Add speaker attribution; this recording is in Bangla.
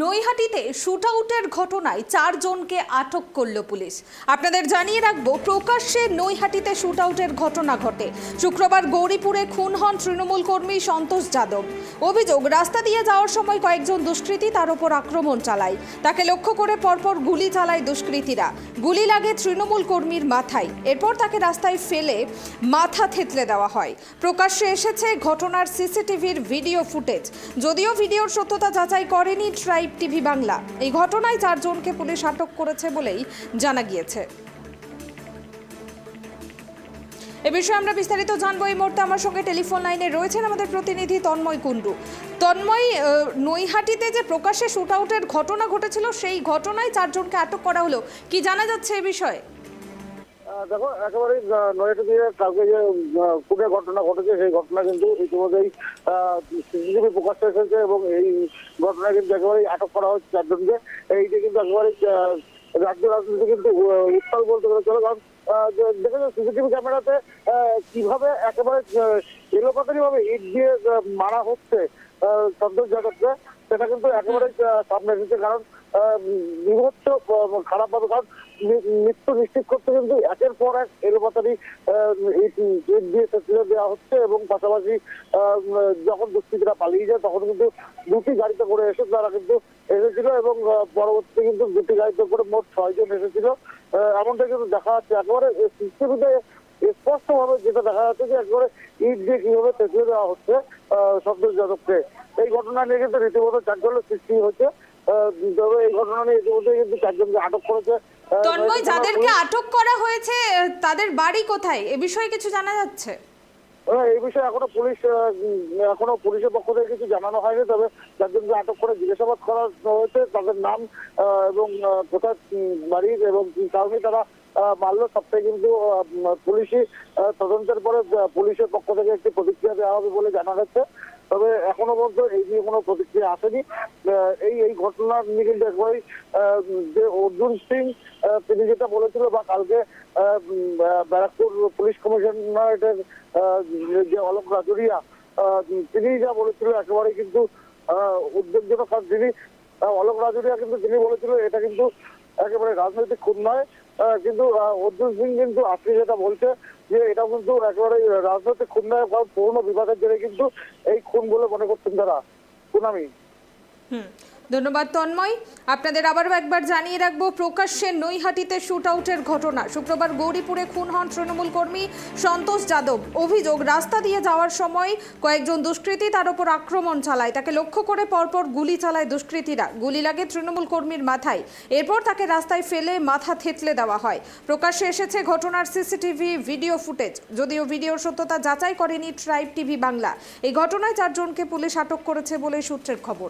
Speaker 1: নৈহাটিতে শুট আউটের ঘটনায় চারজনকে আটক করল পুলিশ। আপনাদের জানিয়ে রাখব, প্রকাশ্যে নৈহাটিতে শুট আউটের ঘটনা ঘটে। শুক্রবার গৌরীপুরে খুন হন তৃণমূল কর্মী সন্তোষ যাদব। অভিযোগ, রাস্তা দিয়ে যাওয়ার সময় কয়েকজন দুষ্কৃতী তার ওপর আক্রমণ চালায়। তাকে লক্ষ্য করে পরপর গুলি চালায় দুষ্কৃতীরা। গুলি লাগে তৃণমূল কর্মীর মাথায়। এরপর তাকে রাস্তায় ফেলে মাথা থেতলে দেওয়া হয়। প্রকাশ্যে এসেছে ঘটনার সিসিটিভির ভিডিও ফুটেজ। যদিও ভিডিওর সত্যতা যাচাই করেনি ট্রাইব টিভি বাংলা। এই ঘটনায় চারজনকে পুলিশ আটক করেছে বলেই জানা গিয়েছে। এ বিষয়ে আমরা বিস্তারিত জানব এই মুহূর্তে। আমার সঙ্গে টেলিফোন লাইনে রয়েছেন আমাদের প্রতিনিধি তন্ময় কুণ্ডু। তন্ময় নৈহাটিতে যে প্রকাশ্যে শুট আউটের ঘটনা ঘটেছিল, সেই ঘটনায় চারজনকে আটক করা হলো। কি জানা যাচ্ছে এ বিষয়ে?
Speaker 2: দেখো একেবারে নয়টা দিয়ে কালকে যে খুনের ঘটনা ঘটেছে, সেই ঘটনা কিন্তু ইতিমধ্যেই সিসিটিভি প্রকাশ এসেছে এবং এই ঘটনা কিন্তু একেবারেই আটক করা হচ্ছে চারজনকে। এইটা কিন্তু একেবারে রাজ্য রাজনীতি কিন্তু উত্তাল বলতে গেলে চলে। কারণ দেখেছ সিসিটিভি ক্যামেরাতে কীভাবে একেবারে এলোপাতারি ভাবে ইট দিয়ে মারা হচ্ছে সন্তোষ যাদবকে, সেটা কিন্তু একেবারে সামনে এসেছে। কারণ বিভৎস আহ, খারাপ ভাবে কারণ মৃত্যু নিশ্চিত করতে কিন্তু একের পর এক এলোপাতারি ইট দিয়ে সেচুরে দেওয়া হচ্ছে এবং পাশাপাশি যখন দুষ্কৃতীরা পালিয়ে যায় তখন কিন্তু দুটি গাড়িতে করে এসে তারা কিন্তু এসেছিল এবং পরবর্তীতে কিন্তু দুটি গাড়িতে করে মোট ছয়জন এসেছিল। এমনটা কিন্তু দেখা যাচ্ছে। একেবারে সিস্টেমিতে স্পষ্ট ভাবে যেটা দেখা যাচ্ছে যে একেবারে ইট দিয়ে কীভাবে চেঁচিয়ে দেওয়া হচ্ছে আহ, সন্তোষ যাদবকে এই ঘটনা নিয়ে কিন্তু রীতিমতো চাঞ্চল্য সৃষ্টি হচ্ছে তবে এই ঘটনা নিয়ে ইতিমধ্যে কিন্তু চারজনকে আটক করেছে।
Speaker 1: তন্ময় যাদেরকে আটক করা হয়েছে তাদের বাড়ি কোথায়? এ বিষয়ে কিছু জানা যাচ্ছে?
Speaker 2: এই বিষয়ে এখনও পুলিশ এখনও পুলিশের পক্ষ থেকে কিছু জানানো হয়নি তবে চারজনকে আটক করে জিজ্ঞাসাবাদ করা হয়েছে। তাদের নাম এবং কোথায় উম, বাড়ি এবং কি কারণে তারা মারলো সবটাই কিন্তু আহ, উম, পুলিশি আহ, তদন্তের পরে পুলিশের পক্ষ থেকে একটি প্রতিক্রিয়া দেওয়া হবে বলে জানা যাচ্ছে তবে এখনও পর্যন্ত এই নিয়ে কোনো প্রতিক্রিয়া আসেনি। এই এই ঘটনার নিয়ে কিন্তু একবারই যে অর্জুন সিং তিনি যেটা বলেছিল বা কালকে ব্যারাকপুর পুলিশ কমিশনারেটের যে অলোক রাজুরিয়া তিনি যা বলেছিল একেবারে কিন্তু উদ্বেগজনক। কারণ তিনি অলোক রাজুরিয়া কিন্তু তিনি বলেছিল এটা কিন্তু একেবারে রাজনৈতিক খুন নয়। কিন্তু অর্জুন সিং কিন্তু আজকে যেটা বলছে এটা কিন্তু একেবারে রাজনৈতিক খুন নয় পুরনো বিবাদের জেরে কিন্তু এই খুন বলে মনে করছেন তারা সুনামি।
Speaker 1: হুম। ধন্যবাদ, তন্ময়। আপনাদের আবারও একবার জানিয়ে রাখব, প্রকাশ্যে নৈহাটিতে শুট আউটের ঘটনা। শুক্রবার গৌরীপুরে খুন হন তৃণমূল কর্মী সন্তোষ যাদব। অভিযোগ, রাস্তা দিয়ে যাওয়ার সময় কয়েকজন দুষ্কৃতী তার উপর আক্রমণ চালায়। তাকে লক্ষ্য করে পরপর গুলি চালায় দুষ্কৃতীরা। গুলি লাগে তৃণমূল কর্মীর মাথায়। এরপর তাকে রাস্তায় ফেলে মাথা থেতলে দেওয়া হয়। প্রকাশ্যে এসেছে ঘটনার সিসিটিভি ভিডিও ফুটেজ। যদিও ভিডিওর সত্যতা যাচাই করেনি ট্রাইব টিভি বাংলা। এই ঘটনায় চারজনকে পুলিশ আটক করেছে বলে সূত্রের খবর।